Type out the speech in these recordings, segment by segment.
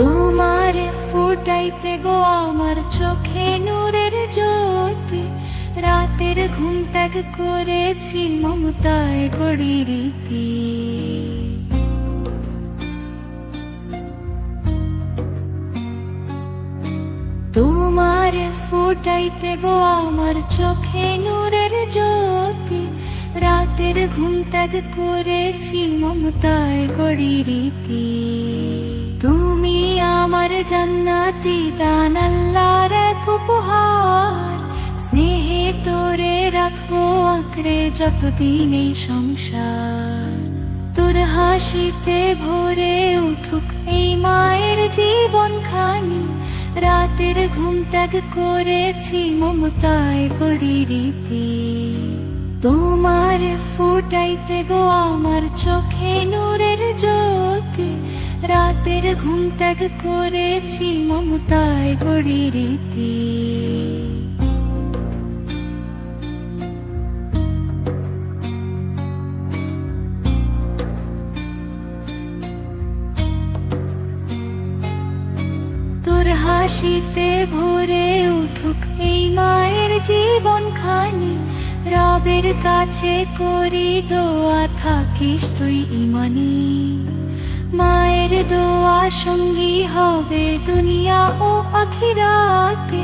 তোমার ফুটাইতে গো আমার চোখে নূরের জ্যোতি। রাতের ঘুম ত্যাগ করেছি মমতায় গড়ি রীতি। তোমার ফুটাইতে গো আমার চোখে নূরের জ্যোতি। রাতের ঘুম ত্যাগ করেছি মমতায় গড়ি রীতি। জান্নাতি দান আল্লাহর এক উপহার স্নেহে তোরে রাখব আঁকড়ে যতদিন এই সংসার। তোর হাসিতে ভরে উঠুক এই মায়ের জীবন খানি। রাতের ঘুম ত্যাগ করেছি মমতায় গড়ি রীতি। তোমার ফুটাইতে গো আমার চোখে নূরের জ্যোতি। রাতের ঘুম ত্যাগ করেছি মমতায় গড়ি রীতি। হাসিতে ভরে উঠুক এই মায়ের জীবন খানি রবের কাছে করি দোয়া থাকিস তুই ইমানি। মায়ের দোয়া সঙ্গী হবে দুনিয়া ও আখিরাতে।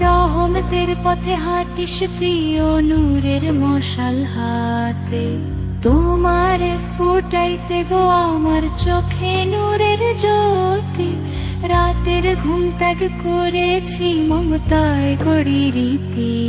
রহমতের পথে হাঁটিস প্রিয় নূরের মশাল হাতে। তোমার ফুটাইতে গো আমার চোখে নূরের জ্যোতি। রাতের ঘুম ত্যাগ করেছি মমতায় গড়ি রীতি